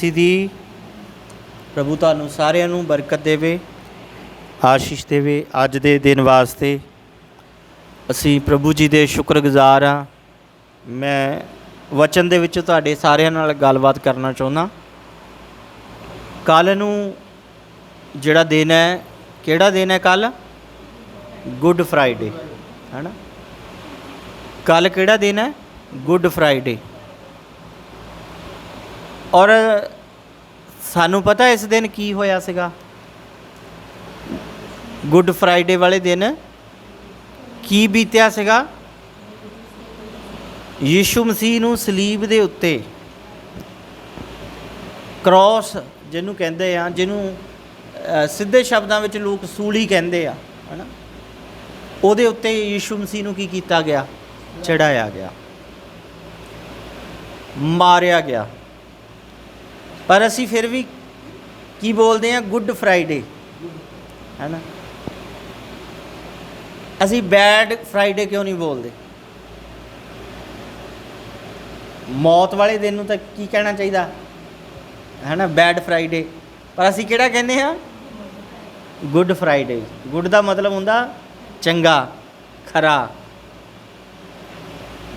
ਮਸੀਹ ਦੀ ਪ੍ਰਭੂ ਤੁਹਾਨੂੰ ਸਾਰਿਆਂ ਨੂੰ ਬਰਕਤ ਦੇਵੇ, ਆਸ਼ੀਸ਼ ਦੇਵੇ ਅੱਜ ਦੇ ਦਿਨ ਵਾਸਤੇ। ਅਸੀਂ ਪ੍ਰਭੂ ਜੀ ਦੇ ਸ਼ੁਕਰਗੁਜ਼ਾਰ ਹਾਂ। ਮੈਂ ਵਚਨ ਦੇ ਵਿੱਚ ਤੁਹਾਡੇ ਸਾਰਿਆਂ ਨਾਲ ਗੱਲਬਾਤ ਕਰਨਾ ਚਾਹੁੰਦਾ। ਕੱਲ ਨੂੰ ਜਿਹੜਾ ਦਿਨ ਹੈ, ਕਿਹੜਾ ਦਿਨ ਹੈ ਕੱਲ ਗੁੱਡ ਫਰਾਈਡੇ ਹੈਨਾ ਕੱਲ ਕਿਹੜਾ ਦਿਨ ਹੈ? Good Friday. ਔਰ ਸਾਨੂੰ ਪਤਾ ਇਸ ਦਿਨ ਕੀ ਹੋਇਆ ਸੀਗਾ? ਗੁੱਡ ਫਰਾਈਡੇ ਵਾਲੇ ਦਿਨ ਕੀ ਬੀਤਿਆ ਸੀਗਾ? ਯੀਸ਼ੂ ਮਸੀਹ ਨੂੰ ਸਲੀਬ ਦੇ ਉੱਤੇ ਕ੍ਰਾਸ ਜਿਹਨੂੰ ਕਹਿੰਦੇ ਆ, ਜਿਹਨੂੰ ਸਿੱਧੇ ਸ਼ਬਦਾਂ ਵਿੱਚ ਲੋਕ ਸੂਲੀ ਕਹਿੰਦੇ ਆ, ਹਨਾ? ਉਹਦੇ ਉੱਤੇ ਯੀਸ਼ੂ ਮਸੀਹ ਨੂੰ ਕੀ ਕੀਤਾ ਗਿਆ? ਚੜਾਇਆ ਗਿਆ। ਮਾਰਿਆ ਗਿਆ। ਪਰ ਅਸੀਂ ਫਿਰ ਵੀ ਕੀ ਬੋਲਦੇ ਆ ਗੁੱਡ ਫਰਾਈਡੇ ਹੈਨਾ ਅਸੀਂ ਬੈਡ ਫਰਾਈਡੇ ਕਿਉਂ ਨਹੀਂ ਬੋਲਦੇ? ਮੌਤ ਵਾਲੇ ਦਿਨ ਨੂੰ ਤਾਂ ਕੀ ਕਹਿਣਾ ਚਾਹੀਦਾ? ਹੈਨਾ ਬੈਡ ਫਰਾਈਡੇ ਪਰ ਅਸੀਂ ਕਿਹੜਾ ਕਹਿੰਦੇ ਆ ਗੁੱਡ ਫਰਾਈਡੇ ਗੁੱਡ ਦਾ ਮਤਲਬ ਹੁੰਦਾ ਚੰਗਾ, ਖਰਾ।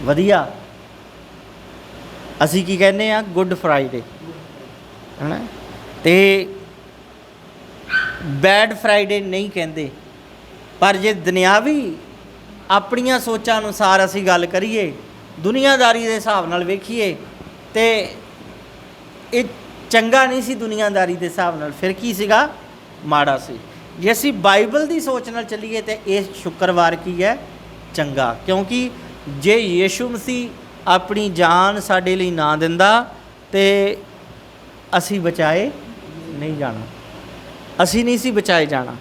ਵਧੀਆ। ਅਸੀਂ ਕੀ ਕਹਿੰਦੇ ਆ ਗੁੱਡ ਫਰਾਈਡੇ ਹੈਨਾ? ਤੇ ਬੈਡ ਫਰਾਈਡੇ ਨਹੀਂ ਕਹਿੰਦੇ। ਪਰ ਜੇ ਦੁਨਿਆਵੀ ਆਪਣੀਆਂ ਸੋਚਾਂ ਅਨੁਸਾਰ ਅਸੀਂ ਗੱਲ ਕਰੀਏ, ਦੁਨੀਆਦਾਰੀ ਦੇ ਹਿਸਾਬ ਨਾਲ ਵੇਖੀਏ, ਤੇ ਇਹ ਚੰਗਾ ਨਹੀਂ ਸੀ ਦੁਨੀਆਦਾਰੀ ਦੇ ਹਿਸਾਬ ਨਾਲ। ਫਿਰ ਕੀ ਸੀਗਾ? ਮਾੜਾ ਸੀ। ਜੇ ਅਸੀਂ ਬਾਈਬਲ ਦੀ ਸੋਚ ਨਾਲ ਚੱਲੀਏ ਤੇ ਇਹ ਸ਼ੁੱਕਰਵਾਰ ਕੀ ਹੈ? ਚੰਗਾ। ਕਿਉਂਕਿ ਜੇ ਯੀਸ਼ੂ ਮਸੀਹ ਆਪਣੀ ਜਾਨ ਸਾਡੇ ਲਈ ਨਾ ਦਿੰਦਾ ਤੇ ਅਸੀਂ ਬਚਾਏ ਨਹੀਂ ਜਾਣਾ। ਅਸੀਂ ਨਹੀਂ ਸੀ ਬਚਾਏ ਜਾਣਾ।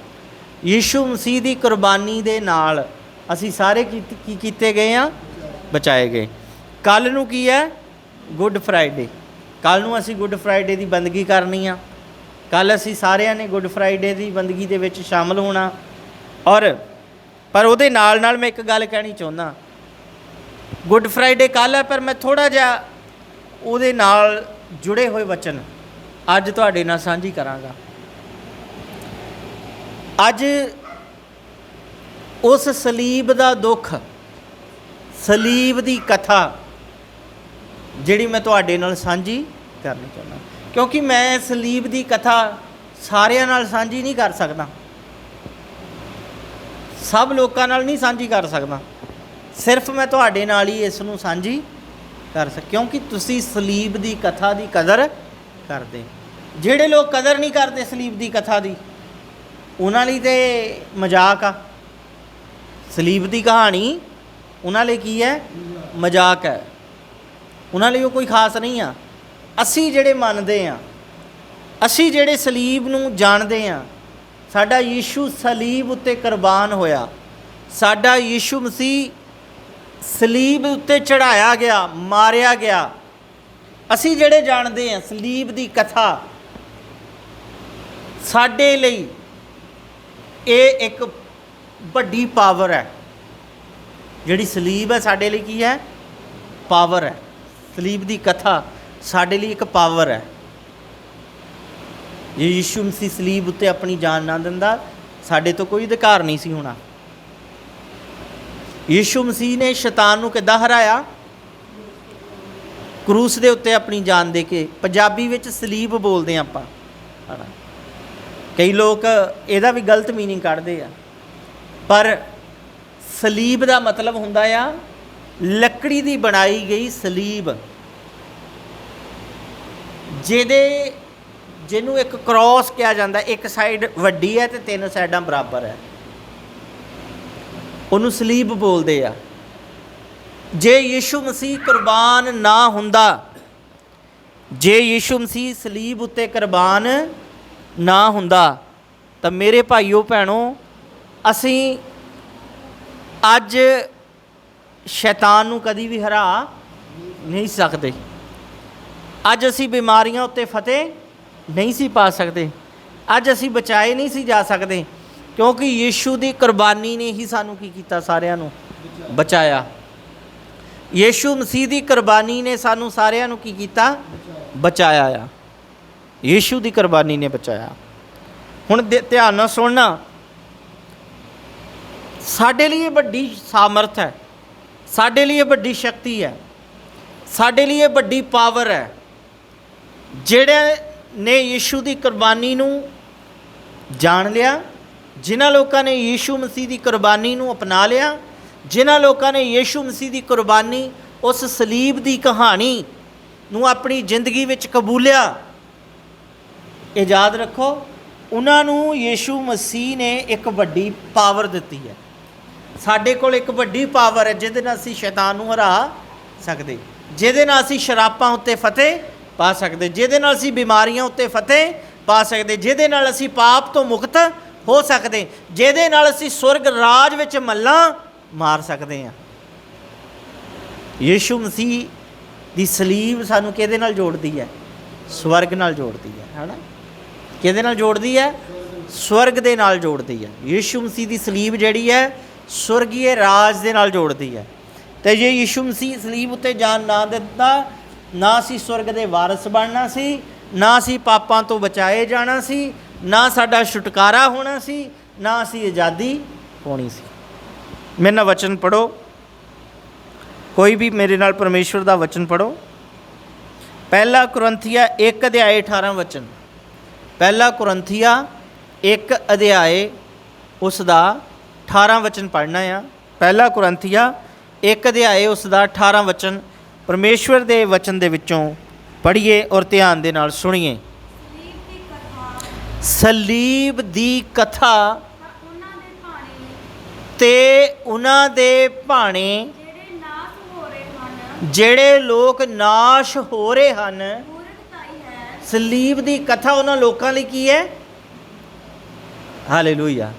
ਯੀਸ਼ੂ ਮਸੀਹ ਦੀ ਕੁਰਬਾਨੀ ਦੇ ਨਾਲ ਅਸੀਂ ਸਾਰੇ ਕੀ ਕੀਤੇ ਗਏ ਆ? ਬਚਾਏ ਗਏ। ਕੱਲ ਨੂੰ ਕੀ ਹੈ? Good Friday. ਕੱਲ ਨੂੰ ਅਸੀਂ ਗੁੱਡ ਫਰਾਈਡੇ ਦੀ ਬੰਦਗੀ ਕਰਨੀ ਆ। ਕੱਲ ਅਸੀਂ ਸਾਰਿਆਂ ਨੇ ਗੁੱਡ ਫਰਾਈਡੇ ਦੀ ਬੰਦਗੀ ਦੇ ਵਿੱਚ ਸ਼ਾਮਲ ਹੋਣਾ। ਔਰ, ਪਰ ਉਹਦੇ ਨਾਲ ਨਾਲ ਮੈਂ ਇੱਕ ਗੱਲ ਕਹਿਣੀ ਚਾਹੁੰਦਾ। ਗੁੱਡ ਫਰਾਈਡੇ ਕੱਲ ਹੈ, ਪਰ ਮੈਂ ਥੋੜਾ ਜਿਹਾ ਉਹਦੇ ਨਾਲ ਜੁੜੇ ਹੋਏ ਵਚਨ ਅੱਜ ਤੁਹਾਡੇ ਨਾਲ ਸਾਂਝੀ ਕਰਾਂਗਾ। ਅੱਜ ਉਸ ਸਲੀਬ ਦਾ ਦੁੱਖ, ਸਲੀਬ ਦੀ ਕਥਾ ਜਿਹੜੀ ਮੈਂ ਤੁਹਾਡੇ ਨਾਲ ਸਾਂਝੀ ਕਰਨੀ ਚਾਹੁੰਦਾ। ਕਿਉਂਕਿ ਮੈਂ ਸਲੀਬ ਦੀ ਕਥਾ ਸਾਰਿਆਂ ਨਾਲ ਸਾਂਝੀ ਨਹੀਂ ਕਰ ਸਕਦਾ। ਸਭ ਲੋਕਾਂ ਨਾਲ ਨਹੀਂ ਸਾਂਝੀ ਕਰ ਸਕਦਾ। ਸਿਰਫ ਮੈਂ ਤੁਹਾਡੇ ਨਾਲ ਹੀ ਇਸ ਨੂੰ ਸਾਂਝੀ ਕਰ ਸਕ, ਕਿਉਂਕਿ ਤੁਸੀਂ ਸਲੀਬ ਦੀ ਕਥਾ ਦੀ ਕਦਰ ਕਰਦੇ। ਜਿਹੜੇ ਲੋਕ ਕਦਰ ਨਹੀਂ ਕਰਦੇ ਸਲੀਬ ਦੀ ਕਥਾ ਦੀ, ਉਹਨਾਂ ਲਈ ਤੇ ਮਜ਼ਾਕ ਆ। ਸਲੀਬ ਦੀ ਕਹਾਣੀ ਉਹਨਾਂ ਲਈ ਕੀ ਹੈ? ਮਜ਼ਾਕ ਹੈ। ਉਹਨਾਂ ਲਈ ਉਹ ਕੋਈ ਖਾਸ ਨਹੀਂ ਆ। ਅਸੀਂ ਜਿਹੜੇ ਮੰਨਦੇ ਆ, ਅਸੀਂ ਜਿਹੜੇ ਸਲੀਬ ਨੂੰ ਜਾਣਦੇ ਆ, ਸਾਡਾ ਯੀਸ਼ੂ ਸਲੀਬ ਉੱਤੇ ਕੁਰਬਾਨ ਹੋਇਆ। ਸਾਡਾ ਯੀਸ਼ੂ ਮਸੀਹ ਸਲੀਬ ਉੱਤੇ ਚੜਾਇਆ ਗਿਆ, ਮਾਰਿਆ ਗਿਆ। ਅਸੀਂ ਜਿਹੜੇ ਜਾਣਦੇ ਹਾਂ ਸਲੀਬ ਦੀ ਕਥਾ, ਸਾਡੇ ਲਈ ਇਹ ਇੱਕ ਵੱਡੀ ਪਾਵਰ ਹੈ। ਜਿਹੜੀ ਸਲੀਬ ਹੈ, ਸਾਡੇ ਲਈ ਕੀ ਹੈ? ਪਾਵਰ ਹੈ। ਸਲੀਬ ਦੀ ਕਥਾ ਸਾਡੇ ਲਈ ਇੱਕ ਪਾਵਰ ਹੈ। ਜੇ ਯੀਸ਼ੂ ਮਸੀਹ ਸਲੀਬ ਉੱਤੇ ਆਪਣੀ ਜਾਨ ਨਾ ਦਿੰਦਾ, ਸਾਡੇ ਤੋਂ ਕੋਈ ਅਧਿਕਾਰ ਨਹੀਂ ਸੀ ਹੋਣਾ। ਯਿਸੂ ਮਸੀਹ ਨੇ ਸ਼ੈਤਾਨ ਨੂੰ ਕਿੱਦਾਂ ਹਰਾਇਆ? ਕਰੂਸ ਦੇ ਉੱਤੇ ਆਪਣੀ ਜਾਨ ਦੇ ਕੇ, ਪੰਜਾਬੀ ਵਿੱਚ ਸਲੀਬ ਬੋਲਦੇ ਹਾਂ ਆਪਾਂ। ਹਨਾ? ਕਈ ਲੋਕ ਇਹਦਾ ਵੀ ਗਲਤ ਮੀਨਿੰਗ ਕੱਢਦੇ ਆ। ਪਰ ਸਲੀਬ ਦਾ ਮਤਲਬ ਹੁੰਦਾ ਆ, ਲੱਕੜੀ ਦੀ ਬਣਾਈ ਗਈ ਸਲੀਬ। ਜਿਹਦੇ, ਜਿਹਨੂੰ ਇੱਕ ਕ੍ਰਾਸ ਕਿਹਾ ਜਾਂਦਾ, ਇੱਕ ਸਾਈਡ ਵੱਡੀ ਹੈ ਤੇ ਤਿੰਨ ਸਾਈਡਾਂ ਬਰਾਬਰ ਹੈ। ਉਹਨੂੰ ਸਲੀਬ ਬੋਲਦੇ ਆ। ਜੇ ਯੀਸ਼ੂ ਮਸੀਹ ਕੁਰਬਾਨ ਨਾ ਹੁੰਦਾ, ਜੇ ਯੀਸ਼ੂ ਮਸੀਹ ਸਲੀਬ ਉੱਤੇ ਕੁਰਬਾਨ ਨਾ ਹੁੰਦਾ, ਤਾਂ ਮੇਰੇ ਭਾਈਓ ਭੈਣੋ, ਅਸੀਂ ਅੱਜ ਸ਼ੈਤਾਨ ਨੂੰ ਕਦੀ ਵੀ ਹਰਾ ਨਹੀਂ ਸਕਦੇ। ਅੱਜ ਅਸੀਂ ਬਿਮਾਰੀਆਂ ਉੱਤੇ ਫਤਿਹ ਨਹੀਂ ਸੀ ਪਾ ਸਕਦੇ। ਅੱਜ ਅਸੀਂ ਬਚਾਏ ਨਹੀਂ ਸੀ ਜਾ ਸਕਦੇ, ਕਿਉਂਕਿ ਯੀਸ਼ੂ ਦੀ ਕੁਰਬਾਨੀ ਨੇ ਹੀ ਸਾਨੂੰ ਕੀ ਕੀਤਾ ਸਾਰਿਆਂ ਨੂੰ? ਬਚਾਇਆ। ਯੀਸ਼ੂ ਮਸੀਹ ਦੀ ਕੁਰਬਾਨੀ ਨੇ ਸਾਨੂੰ ਸਾਰਿਆਂ ਨੂੰ ਕੀ ਕੀਤਾ? ਬਚਾਇਆ ਆ। ਯੀਸ਼ੂ ਦੀ ਕੁਰਬਾਨੀ ਨੇ ਬਚਾਇਆ। ਹੁਣ ਦੇ- ਧਿਆਨ ਨਾਲ ਸੁਣਨਾ। ਸਾਡੇ ਲਈ ਇਹ ਵੱਡੀ ਸਾਮਰਥ ਹੈ। ਸਾਡੇ ਲਈ ਇਹ ਵੱਡੀ ਸ਼ਕਤੀ ਹੈ। ਸਾਡੇ ਲਈ ਇਹ ਵੱਡੀ ਪਾਵਰ ਹੈ। ਜਿਹੜੇ ਨੇ ਯੀਸ਼ੂ ਦੀ ਕੁਰਬਾਨੀ ਨੂੰ ਜਾਣ ਲਿਆ, ਜਿਨ੍ਹਾਂ ਲੋਕਾਂ ਨੇ ਯੀਸ਼ੂ ਮਸੀਹ ਦੀ ਕੁਰਬਾਨੀ ਨੂੰ ਅਪਣਾ ਲਿਆ ਜਿਨ੍ਹਾਂ ਲੋਕਾਂ ਨੇ ਯੀਸ਼ੂ ਮਸੀਹ ਦੀ ਕੁਰਬਾਨੀ, ਉਸ ਸਲੀਬ ਦੀ ਕਹਾਣੀ ਨੂੰ ਆਪਣੀ ਜ਼ਿੰਦਗੀ ਵਿੱਚ ਕਬੂਲਿਆ। ਇਹ ਯਾਦ ਰੱਖੋ, ਉਹਨਾਂ ਨੂੰ ਯੀਸ਼ੂ ਮਸੀਹ ਨੇ ਇੱਕ ਵੱਡੀ ਪਾਵਰ ਦਿੱਤੀ ਹੈ। ਸਾਡੇ ਕੋਲ ਇੱਕ ਵੱਡੀ ਪਾਵਰ ਹੈ, ਜਿਹਦੇ ਨਾਲ ਅਸੀਂ ਸ਼ੈਤਾਨ ਨੂੰ ਹਰਾ ਸਕਦੇ, ਜਿਹਦੇ ਨਾਲ ਅਸੀਂ ਸ਼ਰਾਪਾਂ ਉੱਤੇ ਫਤਿਹ ਪਾ ਸਕਦੇ, ਜਿਹਦੇ ਨਾਲ ਅਸੀਂ ਬਿਮਾਰੀਆਂ ਉੱਤੇ ਫਤਿਹ ਪਾ ਸਕਦੇ, ਜਿਹਦੇ ਨਾਲ ਅਸੀਂ ਪਾਪ ਤੋਂ ਮੁਕਤ ਹੋ ਸਕਦੇ, ਜਿਹਦੇ ਨਾਲ ਅਸੀਂ ਸਵਰਗ ਰਾਜ ਵਿੱਚ ਮੱਲਾਂ ਮਾਰ ਸਕਦੇ ਹਾਂ। ਯੀਸ਼ੂ ਮਸੀਹ ਦੀ ਸਲੀਬ ਸਾਨੂੰ ਕਿਹਦੇ ਨਾਲ ਜੋੜਦੀ ਹੈ? ਸਵਰਗ ਨਾਲ ਜੋੜਦੀ ਹੈ, ਹੈਨਾ? ਕਿਹਦੇ ਨਾਲ ਜੋੜਦੀ ਹੈ? ਸਵਰਗ ਦੇ ਨਾਲ ਜੋੜਦੀ ਹੈ। ਯੀਸ਼ੂ ਮਸੀਹ ਦੀ ਸਲੀਬ ਜਿਹੜੀ ਹੈ, ਸਵਰਗੀਏ ਰਾਜ ਦੇ ਨਾਲ ਜੋੜਦੀ ਹੈ। ਤੇ ਜੇ ਯੀਸ਼ੂ ਮਸੀਹ ਸਲੀਬ ਉੱਤੇ ਜਾਨ ਨਾ ਦਿੱਤਾ, ਨਾ ਅਸੀਂ ਸਵਰਗ ਦੇ ਵਾਰਸ ਬਣਨਾ ਸੀ, ਨਾ ਅਸੀਂ ਪਾਪਾਂ ਤੋਂ ਬਚਾਏ ਜਾਣਾ ਸੀ, ਨਾ ਸਾਡਾ ਛੁਟਕਾਰਾ ਹੋਣਾ ਸੀ, ਨਾ ਅਸੀਂ ਆਜ਼ਾਦੀ ਹੋਣੀ ਸੀ। ਮੇਰੇ ਨਾਲ ਵਚਨ ਪੜੋ ਕੋਈ ਵੀ ਮੇਰੇ ਨਾਲ ਪਰਮੇਸ਼ਵਰ ਦਾ ਵਚਨ ਪੜੋ ਪਹਿਲਾ ਕੁਰੰਥੀਆ 1 ਅਧਿਆਏ 18 ਵਚਨ। ਪਹਿਲਾ ਕੁਰੰਥੀਆ 1 ਅਧਿਆਏ ਉਸ ਦਾ 18 ਵਚਨ ਪੜ੍ਹਨਾ ਆ। ਪਹਿਲਾ ਕੁਰੰਥੀਆ 1 ਅਧਿਆਏ ਉਸ ਦਾ 18 ਵਚਨ। ਪਰਮੇਸ਼ਵਰ ਦੇ ਵਚਨ ਦੇ ਵਿੱਚੋਂ ਪੜ੍ਹੀਏ ਔਰ ਧਿਆਨ ਦੇ ਨਾਲ ਸੁਣੀਏ। ਸਲੀਬ ਦੀ ਕਥਾ ਸਲੀਬ ਦੀ ਕਥਾ ਤਾਂ ਉਹਨਾਂ ਦੇ ਭਾਣੇ ਤੇ ਉਹਨਾਂ ਦੇ ਭਾਣੇ ਜਿਹੜੇ ਲੋਕ ਨਾਸ਼ ਹੋ ਰਹੇ ਹਨ, ਸਲੀਬ ਦੀ ਕਥਾ ਉਹਨਾਂ ਲੋਕਾਂ ਲਈ ਕੀ ਹੈ? ਹਾਲੇਲੂਇਆ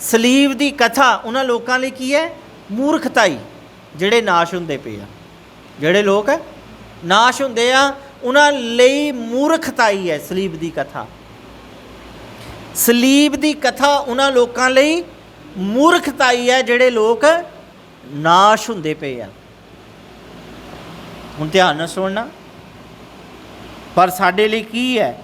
ਸਲੀਬ ਦੀ ਕਥਾ ਉਹਨਾਂ ਲੋਕਾਂ ਲਈ ਕੀ ਹੈ? ਮੂਰਖਤਾਈ, ਜਿਹੜੇ ਨਾਸ਼ ਹੁੰਦੇ ਪਏ ਆ। ਜਿਹੜੇ ਲੋਕ ਨਾਸ਼ ਹੁੰਦੇ ਆ, ਉਹਨਾਂ ਲਈ ਮੂਰਖਤਾਈ ਹੈ ਸਲੀਬ ਦੀ ਕਥਾ। ਸਲੀਬ ਦੀ ਕਥਾ ਉਹਨਾਂ ਲੋਕਾਂ ਲਈ ਮੂਰਖਤਾਈ ਹੈ ਜਿਹੜੇ ਲੋਕ ਨਾਸ਼ ਹੁੰਦੇ ਪਏ ਆ। ਹੁਣ ਧਿਆਨ ਨਾਲ ਸੁਣਨਾ। ਪਰ ਸਾਡੇ ਲਈ ਕੀ ਹੈ?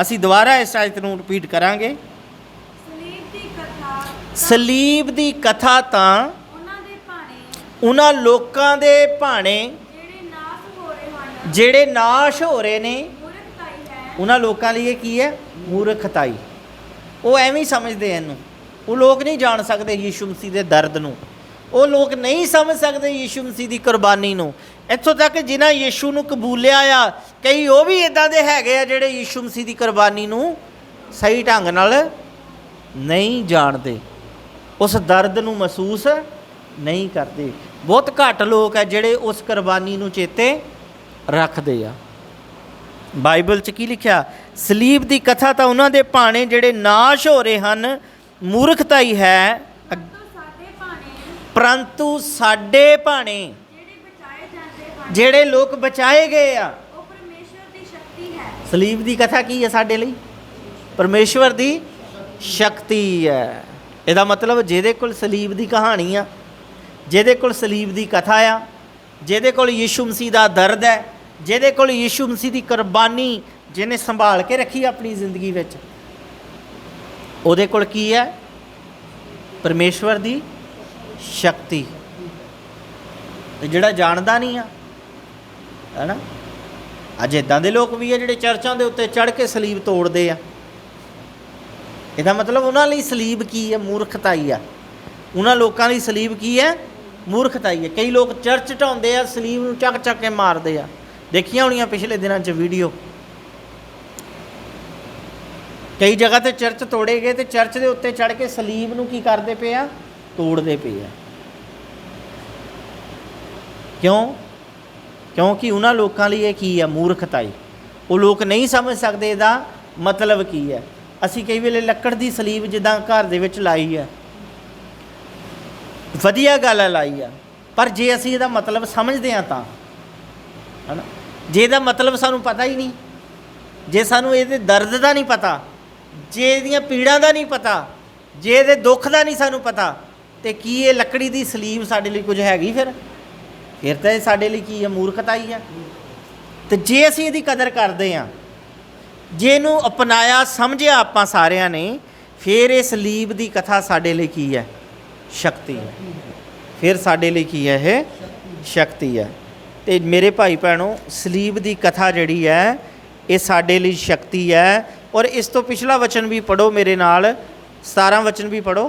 ਅਸੀਂ ਦੁਬਾਰਾ ਇਸ ਆਇਤ ਨੂੰ ਰਿਪੀਟ ਕਰਾਂਗੇ। ਸਲੀਬ ਦੀ ਕਥਾ ਸਲੀਬ ਦੀ ਕਥਾ ਤਾਂ ਉਹਨਾਂ ਦੇ ਭਾਣੇ ਉਹਨਾਂ ਲੋਕਾਂ ਦੇ ਭਾਣੇ ਜਿਹੜੇ ਨਾਸ ਹੋ ਰਹੇ ਹਨ ਜਿਹੜੇ ਨਾਸ਼ ਹੋ ਰਹੇ ਨੇ। ਉਹਨਾਂ ਲੋਕਾਂ ਲਈ ਇਹ ਕੀ ਹੈ? ਮੂਰਖਤਾਈ। ਉਹ ਐਵੇਂ ਹੀ ਸਮਝਦੇ ਆ ਇਹਨੂੰ। ਉਹ ਲੋਕ ਨਹੀਂ ਜਾਣ ਸਕਦੇ ਯੀਸ਼ੂ ਮਸੀਹ ਦੇ ਦਰਦ ਨੂੰ। ਉਹ ਲੋਕ ਨਹੀਂ ਸਮਝ ਸਕਦੇ ਯੀਸ਼ੂ ਮਸੀਹ ਦੀ ਕੁਰਬਾਨੀ ਨੂੰ। ਇੱਥੋਂ ਤੱਕ ਜਿਨ੍ਹਾਂ ਯੀਸ਼ੂ ਨੂੰ ਕਬੂਲਿਆ ਆ, ਕਈ ਉਹ ਵੀ ਇਦਾਂ ਦੇ ਹੈਗੇ ਆ ਜਿਹੜੇ ਯੀਸ਼ੂ ਮਸੀਹ ਦੀ ਕੁਰਬਾਨੀ ਨੂੰ ਸਹੀ ਢੰਗ ਨਾਲ ਨਹੀਂ ਜਾਣਦੇ। ਉਸ ਦਰਦ ਨੂੰ ਮਹਿਸੂਸ ਨਹੀਂ ਕਰਦੇ। ਬਹੁਤ ਘੱਟ ਲੋਕ ਆ ਜਿਹੜੇ ਉਸ ਕੁਰਬਾਨੀ ਨੂੰ ਚੇਤੇ ਰੱਖਦੇ ਆ। ਬਾਈਬਲ 'ਚ ਕੀ ਲਿਖਿਆ? ਸਲੀਬ ਦੀ ਕਥਾ ਤਾਂ ਉਹਨਾਂ ਦੇ ਭਾਣੇ ਜਿਹੜੇ ਨਾਸ਼ ਹੋ ਰਹੇ ਹਨ ਮੂਰਖਤਾਈ ਹੈ। ਭਾਣੇ ਪਰੰਤੂ ਸਾਡੇ ਭਾਣੇ ਜਿਹੜੇ ਲੋਕ ਬਚਾਏ ਗਏ ਆ। ਉਹ ਪਰਮੇਸ਼ਰ ਦੀ ਸ਼ਕਤੀ ਹੈ। ਸਲੀਬ ਦੀ ਕਥਾ ਕੀ ਹੈ ਸਾਡੇ ਲਈ? ਪਰਮੇਸ਼ਵਰ ਦੀ ਸ਼ਕਤੀ ਹੈ। ਇਹਦਾ ਮਤਲਬ ਜਿਹਦੇ ਕੋਲ ਸਲੀਬ ਦੀ ਕਹਾਣੀ ਆ ਜਿਹਦੇ ਕੋਲ ਸਲੀਬ ਦੀ ਕਥਾ ਆ ਜਿਹਦੇ ਕੋਲ ਯੀਸ਼ੂ ਮਸੀਹ ਦਾ ਦਰਦ ਹੈ ਜਿਹਦੇ ਕੋਲ ਯੀਸ਼ੂ ਮਸੀਹ ਦੀ ਕੁਰਬਾਨੀ ਜਿਹਨੇ ਸੰਭਾਲ ਕੇ ਰੱਖੀ ਆਪਣੀ ਜ਼ਿੰਦਗੀ ਵਿੱਚ। ਉਹਦੇ ਕੋਲ ਕੀ ਹੈ? ਪਰਮੇਸ਼ਵਰ ਦੀ ਸ਼ਕਤੀ। ਤੇ ਜਿਹੜਾ ਜਾਣਦਾ ਨਹੀਂ ਆ, ਹੈਨਾ? ਅੱਜ ਇਦਾਂ ਦੇ ਲੋਕ ਵੀ ਆ ਜਿਹੜੇ ਚਰਚਾਂ ਦੇ ਉੱਤੇ ਚੜ੍ਹ ਕੇ ਸਲੀਬ ਤੋੜਦੇ ਆ। ਇਹਦਾ ਮਤਲਬ ਉਹਨਾਂ ਲਈ ਸਲੀਬ ਕੀ ਹੈ? ਮੂਰਖਤਾਈ ਆ। ਉਹਨਾਂ ਲੋਕਾਂ ਲਈ ਸਲੀਬ ਕੀ ਹੈ? ਮੂਰਖਤਾਈ ਹੈ। ਕਈ ਲੋਕ ਚਰਚ ਢਾਉਂਦੇ ਆ, ਸਲੀਬ ਨੂੰ ਚੱਕ ਚੱਕ ਕੇ ਮਾਰਦੇ ਆ। ਦੇਖੀਆਂ ਹੋਣੀਆਂ ਪਿਛਲੇ ਦਿਨਾਂ 'ਚ ਵੀਡੀਓ ਕਈ ਜਗ੍ਹਾ ਤੇ ਚਰਚ ਤੋੜੇ ਗਏ ਤੇ ਚਰਚ ਦੇ ਉੱਤੇ ਚੜ੍ਹ ਕੇ ਸਲੀਬ ਨੂੰ ਕੀ ਕਰਦੇ ਪਏ ਆ? ਤੋੜਦੇ ਪਏ ਆ। ਕਿਉਂ? ਕਿਉਂਕਿ ਉਹਨਾਂ ਲੋਕਾਂ ਲਈ ਇਹ ਕੀ ਹੈ ਮੂਰਖਤਾਈ। ਉਹ ਲੋਕ ਨਹੀਂ ਸਮਝ ਸਕਦੇ ਇਹਦਾ ਮਤਲਬ ਕੀ ਹੈ ਅਸੀਂ ਕਈ ਵੇਲੇ ਲੱਕੜ ਦੀ ਸਲੀਬ ਜਿੱਦਾਂ ਘਰ ਦੇ ਵਿੱਚ ਲਾਈ ਹੈ ਵਧੀਆ ਗੱਲ ਹੈ ਲਾਈ ਆ। ਪਰ ਜੇ ਅਸੀਂ ਇਹਦਾ ਮਤਲਬ ਸਮਝਦੇ ਹਾਂ ਤਾਂ, ਹਨਾ? ਜੇ ਇਹਦਾ ਮਤਲਬ ਸਾਨੂੰ ਪਤਾ ਹੀ ਨਹੀਂ, ਜੇ ਸਾਨੂੰ ਇਹਦੇ ਦਰਦ ਦਾ ਨਹੀਂ ਪਤਾ ਜੇ ਇਹਦੀਆਂ ਪੀੜਾਂ ਦਾ ਨਹੀਂ ਪਤਾ, ਜੇ ਇਹਦੇ ਦੁੱਖ ਦਾ ਨਹੀਂ ਸਾਨੂੰ ਪਤਾ, ਤੇ ਕੀ ਇਹ ਲੱਕੜੀ ਦੀ ਸਲੀਬ ਸਾਡੇ ਲਈ ਕੁਝ ਹੈਗੀ ਫਿਰ? ਫਿਰ ਤਾਂ ਇਹ ਸਾਡੇ ਲਈ ਕੀ ਹੈ ਮੂਰਖਤਾ ਹੀ ਹੈ ਤੇ ਜੇ ਅਸੀਂ ਇਹਦੀ ਕਦਰ ਕਰਦੇ ਹਾਂ, ਜੇ ਇਹਨੂੰ ਅਪਣਾਇਆ, ਸਮਝਿਆ ਆਪਾਂ ਸਾਰਿਆਂ ਨੇ, ਫਿਰ ਇਹ ਸਲੀਬ ਦੀ ਕਥਾ ਸਾਡੇ ਲਈ ਕੀ ਹੈ? ਸ਼ਕਤੀ ਹੈ। ਫਿਰ ਸਾਡੇ ਲਈ ਕੀ ਹੈ ਇਹ? ਸ਼ਕਤੀ ਹੈ। ਤੇ ਮੇਰੇ ਭਾਈ ਭੈਣੋ ਸਲੀਬ ਦੀ ਕਥਾ ਜਿਹੜੀ ਹੈ, ਇਹ ਸਾਡੇ ਲਈ ਸ਼ਕਤੀ ਹੈ ਔਰ ਇਸ ਤੋਂ ਪਿਛਲਾ ਵਚਨ ਵੀ ਪੜੋ ਮੇਰੇ ਨਾਲ 17 ਵਚਨ ਵੀ ਪੜੋ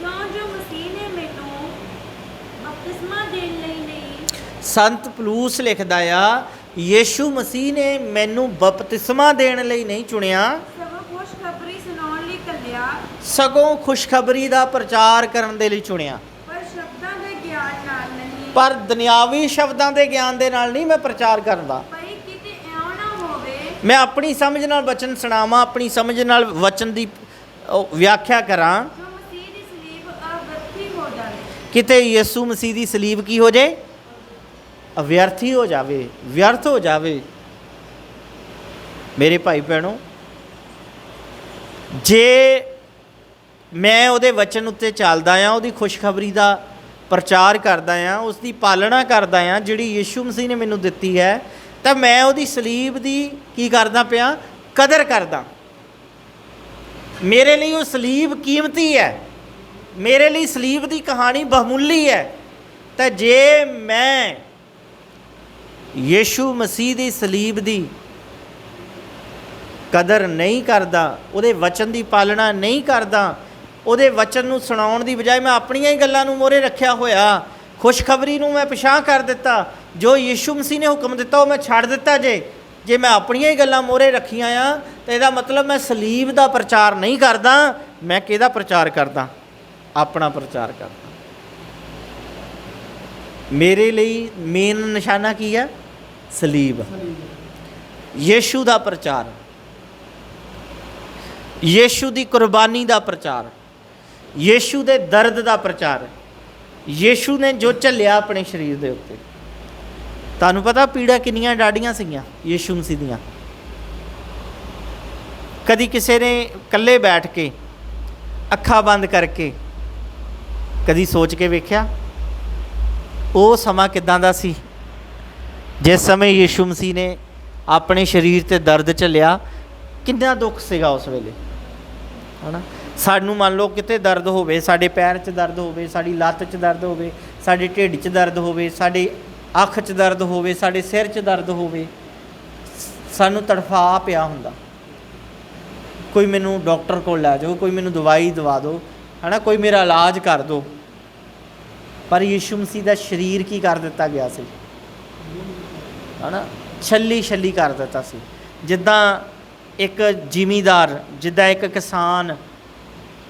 ਕਿਉਂ ਜੋ ਮਸੀਹ ਨੇ ਮੈਨੂੰ ਬਪਤਿਸਮਾ ਦੇਣ ਲਈ ਨਹੀਂ? ਸੰਤ ਪਲੂਸ ਲਿਖਦਾ ਆ ਯੀਸ਼ੂ ਮਸੀਹ ਨੇ ਮੈਨੂੰ ਬਪਤਿਸਮਾ ਦੇਣ ਲਈ ਨਹੀਂ ਚੁਣਿਆ। ਸਗੋਂ ਖੁਸ਼ਖਬਰੀ ਸੁਣਾਉਣ ਲਈ ਕੱਲਿਆ ਸਗੋਂ ਖੁਸ਼ਖਬਰੀ ਦਾ ਪ੍ਰਚਾਰ ਕਰਨ ਦੇ ਲਈ ਚੁਣਿਆ। ਪਰ ਸ਼ਬਦਾਂ ਦੇ ਗਿਆਨ ਨਾਲ ਨਹੀਂ। ਪਰ ਦੁਨਿਆਵੀ ਸ਼ਬਦਾਂ ਦੇ ਗਿਆਨ ਦੇ ਨਾਲ ਨਹੀਂ ਮੈਂ ਪ੍ਰਚਾਰ ਕਰਦਾ ਭਈ ਕਿਤੇ ਇਉਂ ਨਾ ਹੋਵੇ ਮੈਂ ਆਪਣੀ ਸਮਝ ਨਾਲ ਵਚਨ ਸੁਣਾਵਾਂ ਆਪਣੀ ਸਮਝ ਨਾਲ ਵਚਨ ਦੀ ਵਿਆਖਿਆ ਕਰਾਂ। ਕਿਤੇ ਯਿਸੂ ਮਸੀਹ ਦੀ ਸਲੀਬ ਕੀ ਹੋ ਜੇ ਅਵਿਅਰਥੀ ਹੋ ਜਾਵੇ ਵਿਅਰਥ ਹੋ ਜਾਵੇ। ਮੇਰੇ ਭਾਈ ਭੈਣੋ ਜੇ ਮੈਂ ਉਹਦੇ ਵਚਨ ਉੱਤੇ ਚੱਲਦਾ ਆ ਉਹਦੀ ਖੁਸ਼ਖਬਰੀ ਦਾ ਪ੍ਰਚਾਰ ਕਰਦਾ ਆ ਉਸ ਦੀ ਪਾਲਣਾ ਕਰਦਾ ਆ ਜਿਹੜੀ ਯਿਸੂ ਮਸੀਹ ਨੇ ਮੈਨੂੰ ਦਿੱਤੀ ਹੈ ਤਾਂ ਮੈਂ ਉਹਦੀ ਸਲੀਬ ਦੀ ਕੀ ਕਰਦਾ ਪਿਆ? ਕਦਰ ਕਰਦਾ। ਮੇਰੇ ਲਈ ਉਹ ਸਲੀਬ ਕੀਮਤੀ ਹੈ। ਮੇਰੇ ਲਈ ਸਲੀਬ ਦੀ ਕਹਾਣੀ ਬਹੁਮੁੱਲੀ ਹੈ। ਤਾਂ ਜੇ ਮੈਂ ਯੀਸ਼ੂ ਮਸੀਹ ਦੀ ਸਲੀਬ ਦੀ ਕਦਰ ਨਹੀਂ ਕਰਦਾ, ਉਹਦੇ ਵਚਨ ਦੀ ਪਾਲਣਾ ਨਹੀਂ ਕਰਦਾ, ਉਹਦੇ ਵਚਨ ਨੂੰ ਸੁਣਾਉਣ ਦੀ ਬਜਾਏ ਮੈਂ ਆਪਣੀਆਂ ਹੀ ਗੱਲਾਂ ਨੂੰ ਮੋਰੇ ਰੱਖਿਆ ਹੋਇਆ। ਖੁਸ਼ਖਬਰੀ ਨੂੰ ਮੈਂ ਪਛਾਣ ਕਰ ਦਿੱਤਾ। ਜੋ ਯੀਸ਼ੂ ਮਸੀਹ ਨੇ ਹੁਕਮ ਦਿੱਤਾ ਉਹ ਮੈਂ ਛੱਡ ਦਿੱਤਾ ਜੇ। ਜੇ ਮੈਂ ਆਪਣੀਆਂ ਹੀ ਗੱਲਾਂ ਮੋਰੇ ਰੱਖੀਆਂ ਆ, ਤਾਂ ਇਹਦਾ ਮਤਲਬ ਮੈਂ ਸਲੀਬ ਦਾ ਪ੍ਰਚਾਰ ਨਹੀਂ ਕਰਦਾ, ਮੈਂ ਕਿਹਦਾ ਪ੍ਰਚਾਰ ਕਰਦਾ? ਆਪਣਾ ਪ੍ਰਚਾਰ ਕਰਦਾ। ਮੇਰੇ ਲਈ ਮੇਨ ਨਿਸ਼ਾਨਾ ਕੀ ਹੈ ਸਲੀਬ। ਯੀਸ਼ੂ ਦਾ ਪ੍ਰਚਾਰ। ਯੀਸ਼ੂ ਦੀ ਕੁਰਬਾਨੀ ਦਾ ਪ੍ਰਚਾਰ। ਯੀਸ਼ੂ ਦੇ ਦਰਦ ਦਾ ਪ੍ਰਚਾਰ। ਯੀਸ਼ੂ ਨੇ ਜੋ ਝੱਲਿਆ ਆਪਣੇ ਸਰੀਰ ਦੇ ਉੱਤੇ। ਤੁਹਾਨੂੰ ਪਤਾ ਪੀੜਾ ਕਿੰਨੀਆਂ ਡਾਡੀਆਂ ਸੀਗੀਆਂ, ਯੀਸ਼ੂ ਮਸੀਹ ਦੀਆਂ। ਕਦੀ ਕਿਸੇ ਨੇ ਇਕੱਲੇ ਬੈਠ ਕੇ ਅੱਖਾਂ ਬੰਦ ਕਰਕੇ ਕਦੀ ਸੋਚ ਕੇ ਵੇਖਿਆ, ਉਹ ਸਮਾਂ ਕਿਦਾਂ ਦਾ ਸੀ? ਜਿਸ ਸਮੇਂ ਯੀਸ਼ੂ ਮਸੀਹ ਨੇ ਆਪਣੇ ਸਰੀਰ ਤੇ ਦਰਦ ਝੱਲਿਆ, ਕਿੰਨਾ ਦੁੱਖ ਸੀਗਾ ਉਸ ਵੇਲੇ, ਹਨਾ? ਸਾਨੂੰ ਮੰਨ ਲਓ ਕਿਤੇ ਦਰਦ ਹੋਵੇ, ਸਾਡੇ ਪੈਰ 'ਚ ਦਰਦ ਹੋਵੇ, ਸਾਡੀ ਲੱਤ 'ਚ ਦਰਦ ਹੋਵੇ, ਸਾਡੇ ਢਿੱਡ 'ਚ ਦਰਦ ਹੋਵੇ, ਸਾਡੇ ਅੱਖ 'ਚ ਦਰਦ ਹੋਵੇ, ਸਾਡੇ ਸਿਰ 'ਚ ਦਰਦ ਹੋਵੇ, ਸਾਨੂੰ ਤੜਫਾ ਪਿਆ ਹੁੰਦਾ। ਕੋਈ ਮੈਨੂੰ ਡਾਕਟਰ ਕੋਲ ਲੈ ਜਾਓ, ਕੋਈ ਮੈਨੂੰ ਦਵਾਈ ਦਵਾ ਦਿਓ, ਹਨਾ, ਕੋਈ ਮੇਰਾ ਇਲਾਜ ਕਰ ਦਿਓ। ਪਰ ਯੀਸ਼ੂ ਮਸੀਹ ਦਾ ਸਰੀਰ ਕੀ ਕਰ ਦਿੱਤਾ ਗਿਆ ਸੀ? ਹਨਾ, ਛੱਲੀ ਛੱਲੀ ਕਰ ਦਿੱਤਾ ਸੀ। ਜਿੱਦਾਂ ਇੱਕ ਜ਼ਿਮੀਦਾਰ, ਜਿੱਦਾਂ ਇੱਕ ਕਿਸਾਨ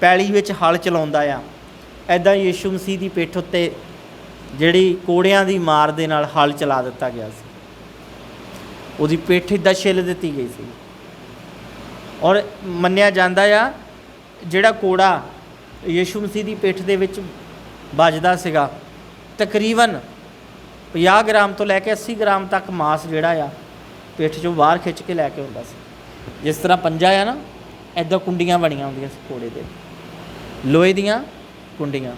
ਪੈਲੀ ਵਿੱਚ ਹਲ ਚਲਾਉਂਦਾ ਆ ਐਦਾਂ ਯੀਸ਼ੂ ਮਸੀਹ ਦੀ ਪਿੱਠ ਉੱਤੇ ਜਿਹੜੀ ਕੋੜਿਆਂ ਦੀ ਮਾਰ ਦੇ ਨਾਲ ਹਲ ਚਲਾ ਦਿੱਤਾ ਗਿਆ ਸੀ। ਉਹਦੀ ਪਿੱਠ ਇੱਦਾਂ ਛਿੱਲ ਦਿੱਤੀ ਗਈ ਸੀ। ਔਰ ਮੰਨਿਆ ਜਾਂਦਾ ਆ, ਜਿਹੜਾ ਕੋੜਾ ਯੀਸ਼ੂ ਮਸੀਹ ਦੀ ਪਿੱਠ ਦੇ ਵਿੱਚ ਵੱਜਦਾ ਸੀਗਾ, ਤਕਰੀਬਨ 50 ਗ੍ਰਾਮ ਤੋਂ ਲੈ ਕੇ 80 ਗ੍ਰਾਮ ਤੱਕ ਮਾਸ ਜਿਹੜਾ ਆ, ਪਿੱਠ ਚੋਂ ਬਾਹਰ ਖਿੱਚ ਕੇ ਲੈ ਕੇ ਹੁੰਦਾ ਸੀ। ਜਿਸ ਤਰ੍ਹਾਂ ਪੰਜਾ ਆ ਨਾ ਐਦਾਂ ਕੁੰਡੀਆਂ ਬਣੀਆਂ ਹੁੰਦੀਆਂ ਸੀ ਕੋੜੇ ਦੇ। ਲੋਹੇ ਦੀਆਂ ਕੁੰਡੀਆਂ।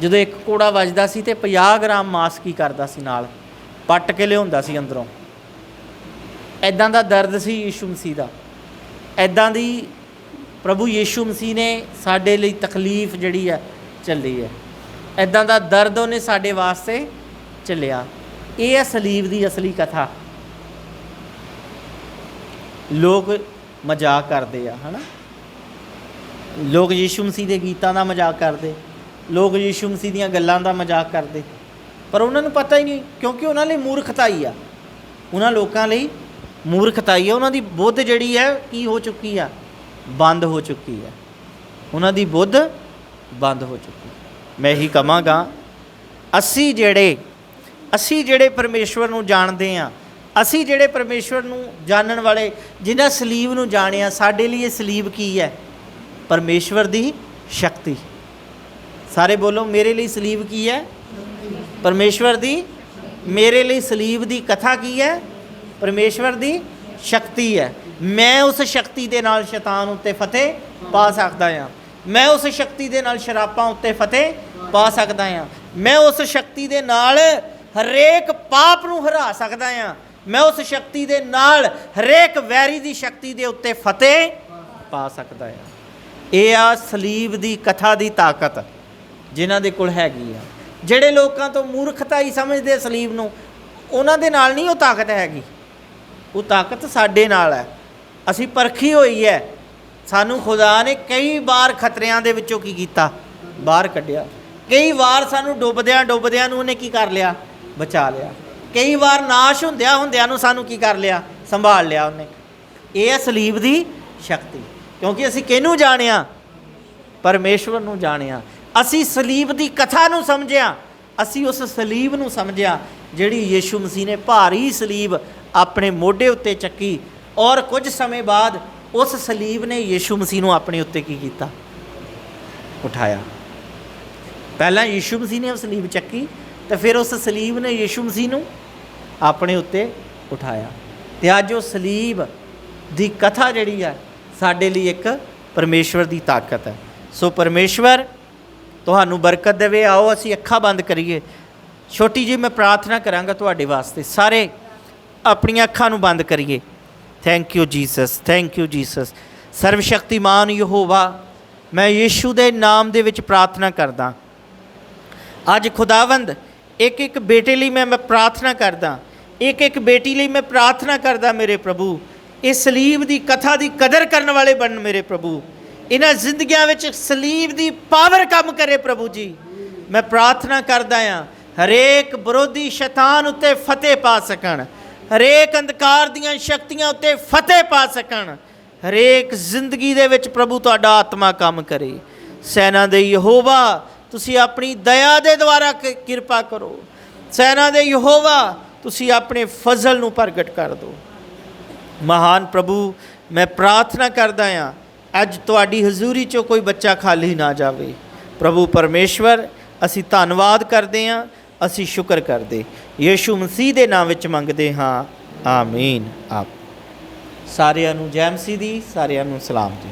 ਜਦੋਂ ਇੱਕ ਕੋੜਾ ਵੱਜਦਾ ਸੀ ਤੇ 50 ਗ੍ਰਾਮ ਮਾਸ ਕੀ ਕਰਦਾ ਸੀ ਨਾਲ? ਪੱਟ ਕੇ ਲਿਆਉਂਦਾ ਸੀ ਅੰਦਰੋਂ। ਐਦਾਂ ਦਾ ਦਰਦ ਸੀ ਯੀਸ਼ੂ ਮਸੀਹ ਦਾ। ਐਦਾਂ ਦੀ ਪ੍ਰਭੂ ਯੀਸ਼ੂ ਮਸੀਹ ਨੇ ਸਾਡੇ ਲਈ ਤਕਲੀਫ ਜਿਹੜੀ ਹੈ, ਚੱਲੀ ਹੈ। ਐਦਾਂ ਦਾ ਦਰਦ ਉਹਨੇ ਸਾਡੇ ਵਾਸਤੇ ਚੱਲਿਆ। ਇਹ ਹੈ ਸਲੀਬ ਦੀ ਅਸਲੀ ਕਥਾ। ਲੋਕ ਮਜ਼ਾਕ ਕਰਦੇ ਆ, ਹਨਾ? ਲੋਕ ਯੀਸ਼ੂ ਮਸੀਹ ਦੇ ਗੀਤਾਂ ਦਾ ਮਜ਼ਾਕ ਕਰਦੇ। ਲੋਕ ਯੀਸ਼ੂ ਮਸੀਹ ਦੀਆਂ ਗੱਲਾਂ ਦਾ ਮਜ਼ਾਕ ਕਰਦੇ। ਪਰ ਉਹਨਾਂ ਨੂੰ ਪਤਾ ਹੀ ਨਹੀਂ, ਕਿਉਂਕਿ ਉਹਨਾਂ ਲਈ ਮੂਰਖਤਾਈ ਆ। ਉਹਨਾਂ ਲੋਕਾਂ ਲਈ ਮੂਰਖਤਾਈ ਆ। ਉਹਨਾਂ ਦੀ ਬੁੱਧ ਜਿਹੜੀ ਹੈ, ਕੀ ਹੋ ਚੁੱਕੀ ਆ? ਬੰਦ ਹੋ ਚੁੱਕੀ ਆ ਉਹਨਾਂ ਦੀ ਬੁੱਧ ਬੰਦ ਹੋ ਚੁੱਕੀ ਮੈਂ ਇਹੀ ਕਹਾਂਗਾ, ਅਸੀਂ ਜਿਹੜੇ ਅਸੀਂ ਜਿਹੜੇ ਪਰਮੇਸ਼ਵਰ ਨੂੰ ਜਾਣਦੇ ਆ ਅਸੀਂ ਜਿਹੜੇ ਪਰਮੇਸ਼ਵਰ ਨੂੰ ਜਾਣਨ ਵਾਲੇ, ਜਿਨ੍ਹਾਂ ਸਲੀਬ ਨੂੰ ਜਾਣਿਆ, ਸਾਡੇ ਲਈ ਇਹ ਸਲੀਬ ਕੀ ਹੈ? ਪਰਮੇਸ਼ਵਰ ਦੀ ਸ਼ਕਤੀ। ਸਾਰੇ ਬੋਲੋ, ਮੇਰੇ ਲਈ ਸਲੀਬ ਕੀ ਹੈ? ਪਰਮੇਸ਼ਵਰ ਦੀ, ਮੇਰੇ ਲਈ ਸਲੀਬ ਦੀ ਕਥਾ ਕੀ ਹੈ? ਪਰਮੇਸ਼ਵਰ ਦੀ, ਸ਼ਕਤੀ ਹੈ। ਮੈਂ ਉਸ ਸ਼ਕਤੀ ਦੇ ਨਾਲ ਸ਼ੈਤਾਨ ਉੱਤੇ ਫਤਿਹ ਪਾ ਸਕਦਾ ਹਾਂ। ਮੈਂ ਉਸ ਸ਼ਕਤੀ ਦੇ ਨਾਲ ਸ਼ਰਾਪਾਂ ਉੱਤੇ ਫਤਿਹ ਪਾ ਸਕਦਾ ਹਾਂ। ਮੈਂ ਉਸ ਸ਼ਕਤੀ ਦੇ ਨਾਲ ਹਰੇਕ ਪਾਪ ਨੂੰ ਹਰਾ ਸਕਦਾ ਹਾਂ। ਮੈਂ ਉਸ ਸ਼ਕਤੀ ਦੇ ਨਾਲ ਹਰੇਕ ਵੈਰੀ ਦੀ ਸ਼ਕਤੀ ਦੇ ਉੱਤੇ ਫਤਿਹ ਪਾ ਸਕਦਾ ਹਾਂ। ਇਹ ਆ ਸਲੀਬ ਦੀ ਕਥਾ ਦੀ ਤਾਕਤ। ਜਿਨ੍ਹਾਂ ਦੇ ਕੋਲ ਹੈਗੀ ਆ। ਜਿਹੜੇ ਲੋਕਾਂ ਤੋਂ ਮੂਰਖਤਾ ਹੀ ਸਮਝਦੇ ਆ ਸਲੀਬ ਨੂੰ, ਉਹਨਾਂ ਦੇ ਨਾਲ ਨਹੀਂ ਉਹ ਤਾਕਤ ਹੈਗੀ। ਉਹ ਤਾਕਤ ਸਾਡੇ ਨਾਲ ਹੈ। ਅਸੀਂ ਪਰਖੀ ਹੋਈ ਹੈ। ਸਾਨੂੰ ਖੁਦਾ ਨੇ ਕਈ ਵਾਰ ਖਤਰਿਆਂ ਦੇ ਵਿੱਚੋਂ ਕੀ ਕੀਤਾ? ਬਾਹਰ ਕੱਢਿਆ। ਕਈ ਵਾਰ ਸਾਨੂੰ ਡੁੱਬਦਿਆਂ ਡੁੱਬਦਿਆਂ ਨੂੰ ਉਹਨੇ ਕੀ ਕਰ ਲਿਆ? ਬਚਾ ਲਿਆ। ਕਈ ਵਾਰ ਨਾਸ਼ ਹੁੰਦਿਆਂ ਹੁੰਦਿਆਂ ਨੂੰ ਸਾਨੂੰ ਕੀ ਕਰ ਲਿਆ? ਸੰਭਾਲ ਲਿਆ ਉਹਨੇ। ਇਹ ਹੈ ਸਲੀਬ ਦੀ ਸ਼ਕਤੀ। ਕਿਉਂਕਿ ਅਸੀਂ ਕਿਹਨੂੰ ਜਾਣਿਆ? ਪਰਮੇਸ਼ਵਰ ਨੂੰ ਜਾਣਿਆ। ਅਸੀਂ ਸਲੀਬ ਦੀ ਕਥਾ ਨੂੰ ਸਮਝਿਆ। ਅਸੀਂ ਉਸ ਸਲੀਬ ਨੂੰ ਸਮਝਿਆ, ਜਿਹੜੀ ਯੀਸ਼ੂ ਮਸੀਹ ਨੇ ਭਾਰੀ ਸਲੀਬ ਆਪਣੇ ਮੋਢੇ ਉੱਤੇ ਚੱਕੀ ਔਰ ਕੁਝ ਸਮੇਂ ਬਾਅਦ ਉਸ ਸਲੀਬ ਨੇ ਯੀਸ਼ੂ ਮਸੀਹ ਨੂੰ ਆਪਣੇ ਉੱਤੇ ਕੀ ਕੀਤਾ? ਉਠਾਇਆ। ਪਹਿਲਾਂ ਯੀਸ਼ੂ ਮਸੀਹ ਨੇ ਉਹ ਸਲੀਬ ਚੱਕੀ ਤੇ ਫਿਰ ਉਸ ਸਲੀਬ ਨੇ ਯੀਸ਼ੂ ਮਸੀਹ ਨੂੰ ਆਪਣੇ ਉੱਤੇ ਉਠਾਇਆ। ਤੇ ਅੱਜ ਉਹ ਸਲੀਬ ਦੀ ਕਥਾ ਜਿਹੜੀ ਹੈ, ਸਾਡੇ ਲਈ ਇੱਕ ਪਰਮੇਸ਼ਵਰ ਦੀ ਤਾਕਤ ਹੈ। ਸੋ ਪਰਮੇਸ਼ਵਰ ਤੁਹਾਨੂੰ ਬਰਕਤ ਦੇਵੇ, ਆਓ ਅਸੀਂ ਅੱਖਾਂ ਬੰਦ ਕਰੀਏ। ਛੋਟੀ ਜੀ ਮੈਂ ਪ੍ਰਾਰਥਨਾ ਕਰਾਂਗਾ ਤੁਹਾਡੇ ਵਾਸਤੇ, ਸਾਰੇ ਆਪਣੀਆਂ ਅੱਖਾਂ ਨੂੰ ਬੰਦ ਕਰੀਏ। Thank you Jesus thank you Jesus ਸਰਵ ਸ਼ਕਤੀਮਾਨ ਯਹੋਵਾ, ਮੈਂ ਯੀਸ਼ੂ ਦੇ ਨਾਮ ਦੇ ਵਿੱਚ ਪ੍ਰਾਰਥਨਾ ਕਰਦਾ। ਅੱਜ ਖੁਦਾਵੰਦ ਇੱਕ ਇੱਕ ਬੇਟੇ ਲਈ ਮੈਂ ਮੈਂ ਪ੍ਰਾਰਥਨਾ ਕਰਦਾ। ਇੱਕ ਇੱਕ ਬੇਟੀ ਲਈ ਮੈਂ ਪ੍ਰਾਰਥਨਾ ਕਰਦਾ ਮੇਰੇ ਪ੍ਰਭੂ। ਇਸ ਸਲੀਬ ਦੀ, ਕਥਾ ਦੀ ਕਦਰ ਕਰਨ ਵਾਲੇ ਬਣ ਮੇਰੇ ਪ੍ਰਭੂ। ਇਹਨਾਂ ਜ਼ਿੰਦਗੀਆਂ ਵਿੱਚ ਸਲੀਬ ਦੀ ਪਾਵਰ ਕੰਮ ਕਰੇ ਪ੍ਰਭੂ ਜੀ। ਮੈਂ ਪ੍ਰਾਰਥਨਾ ਕਰਦਾ ਆ ਹਰੇਕ ਵਿਰੋਧੀ ਸ਼ੈਤਾਨ ਉੱਤੇ ਫਤਿਹ ਪਾ ਸਕਣ, ਹਰੇਕ ਅੰਧਕਾਰ ਦੀਆਂ ਸ਼ਕਤੀਆਂ ਉੱਤੇ ਫਤਿਹ ਪਾ ਸਕਣ, ਹਰੇਕ ਜ਼ਿੰਦਗੀ ਦੇ ਵਿੱਚ ਪ੍ਰਭੂ ਤੁਹਾਡਾ ਆਤਮਾ ਕੰਮ ਕਰੇ। ਸੈਨਾ ਦੇ ਯਹੋਵਾ, ਤੁਸੀਂ ਆਪਣੀ ਦਇਆ ਦੇ ਦੁਆਰਾ ਕ- ਕਿਰਪਾ ਕਰੋ। ਸੈਨਾ ਦੇ ਯਹੋਵਾ, ਤੁਸੀਂ ਆਪਣੇ ਫਜ਼ਲ ਨੂੰ ਪ੍ਰਗਟ ਕਰ ਦਿਓ। ਮਹਾਨ ਪ੍ਰਭੂ, ਮੈਂ ਪ੍ਰਾਰਥਨਾ ਕਰਦਾ ਹਾਂ ਅੱਜ ਤੁਹਾਡੀ ਹਜ਼ੂਰੀ 'ਚੋਂ ਕੋਈ ਬੱਚਾ ਖਾਲੀ ਨਾ ਜਾਵੇ। ਪ੍ਰਭੂ ਪਰਮੇਸ਼ਵਰ, ਅਸੀਂ ਧੰਨਵਾਦ ਕਰਦੇ ਹਾਂ, ਅਸੀਂ ਸ਼ੁਕਰ ਕਰਦੇ। ਯੀਸ਼ੂ ਮਸੀਹ ਦੇ ਨਾਮ ਵਿੱਚ ਮੰਗਦੇ ਹਾਂ, ਆਮੀਨ। ਆਪ ਸਾਰਿਆਂ ਨੂੰ ਜੈ ਮਸੀਹ ਦੀ, ਸਾਰਿਆਂ ਨੂੰ ਸਲਾਮ ਜੀ।